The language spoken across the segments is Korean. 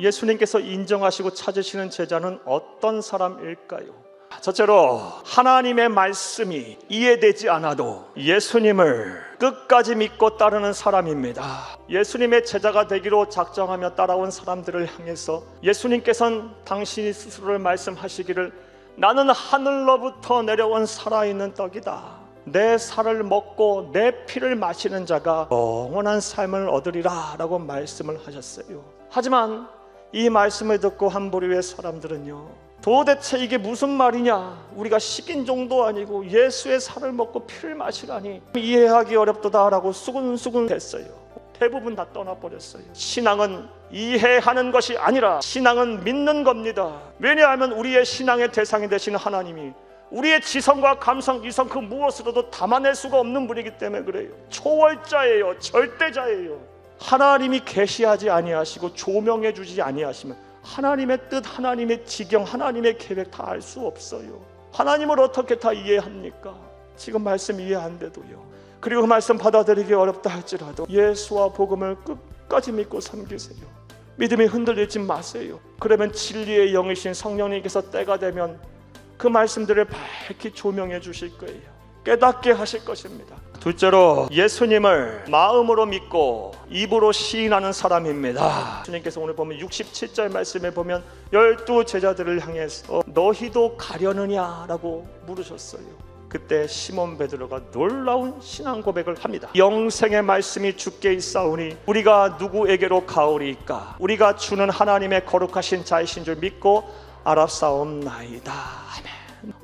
예수님께서 인정하시고 찾으시는 제자는 어떤 사람일까요? 첫째로 하나님의 말씀이 이해되지 않아도 예수님을 끝까지 믿고 따르는 사람입니다. 예수님의 제자가 되기로 작정하며 따라온 사람들을 향해서 예수님께서는 당신이 스스로를 말씀하시기를 나는 하늘로부터 내려온 살아있는 떡이다. 내 살을 먹고 내 피를 마시는 자가 영원한 삶을 얻으리라 라고 말씀을 하셨어요. 하지만 이 말씀을 듣고 한 부류의 사람들은요. 도대체 이게 무슨 말이냐? 우리가 식인 정도 아니고 예수의 살을 먹고 피를 마시라니 이해하기 어렵도다라고 수근수근 됐어요. 대부분 다 떠나버렸어요. 신앙은 이해하는 것이 아니라 신앙은 믿는 겁니다. 왜냐하면 우리의 신앙의 대상이 되시는 하나님이 우리의 지성과 감성, 이성 그 무엇으로도 담아낼 수가 없는 분이기 때문에 그래요. 초월자예요. 절대자예요. 하나님이 계시하지 아니하시고 조명해 주지 아니하시면 하나님의 뜻, 하나님의 지경, 하나님의 계획 다 알 수 없어요. 하나님을 어떻게 다 이해합니까? 지금 말씀 이해 안 돼도요. 그리고 그 말씀 받아들이기 어렵다 할지라도 예수와 복음을 끝까지 믿고 섬기세요. 믿음이 흔들리지 마세요. 그러면 진리의 영이신 성령님께서 때가 되면 그 말씀들을 밝히 조명해 주실 거예요. 깨닫게 하실 것입니다. 둘째로 예수님을 마음으로 믿고 입으로 시인하는 사람입니다. 주님께서 오늘 보면 67절 말씀에 보면 열두 제자들을 향해서 너희도 가려느냐라고 물으셨어요. 그때 시몬 베드로가 놀라운 신앙 고백을 합니다. 영생의 말씀이 주께 있사오니 우리가 누구에게로 가오리이까? 우리가 주는 하나님의 거룩하신 자이신 줄 믿고 알았사옵나이다. 아멘.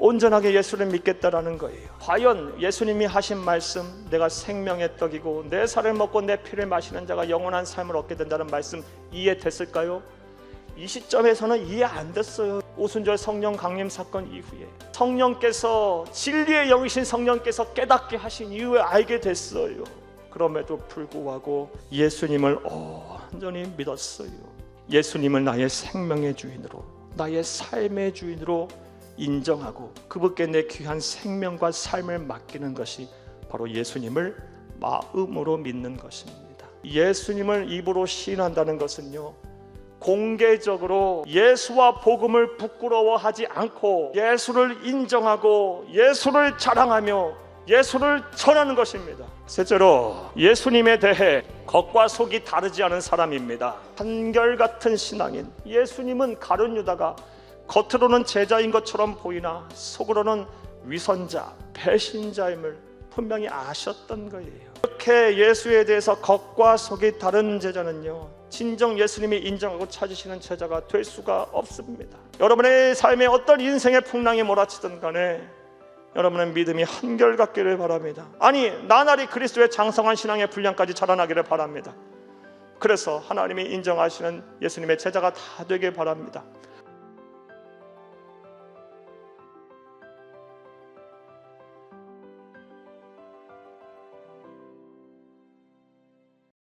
온전하게 예수를 믿겠다라는 거예요. 과연 예수님이 하신 말씀, 내가 생명의 떡이고 내 살을 먹고 내 피를 마시는 자가 영원한 삶을 얻게 된다는 말씀 이해됐을까요? 이 시점에서는 이해 안 됐어요. 오순절 성령 강림 사건 이후에 성령께서 진리의 영이신 성령께서 깨닫게 하신 이후에 알게 됐어요. 그럼에도 불구하고 예수님을 온전히 믿었어요. 예수님을 나의 생명의 주인으로, 나의 삶의 주인으로 인정하고 그분께 내 귀한 생명과 삶을 맡기는 것이 바로 예수님을 마음으로 믿는 것입니다. 예수님을 입으로 시인한다는 것은요. 공개적으로 예수와 복음을 부끄러워하지 않고 예수를 인정하고 예수를 자랑하며 예수를 전하는 것입니다. 셋째로 예수님에 대해 겉과 속이 다르지 않은 사람입니다. 한결같은 신앙인 예수님은 가룟 유다가 겉으로는 제자인 것처럼 보이나 속으로는 위선자, 배신자임을 분명히 아셨던 거예요. 이렇게 예수에 대해서 겉과 속이 다른 제자는요. 진정 예수님이 인정하고 찾으시는 제자가 될 수가 없습니다. 여러분의 삶에 어떤 인생의 풍랑이 몰아치든 간에 여러분의 믿음이 한결같기를 바랍니다. 아니 나날이 그리스도의 장성한 신앙의 분량까지 자라나기를 바랍니다. 그래서 하나님이 인정하시는 예수님의 제자가 다 되길 바랍니다.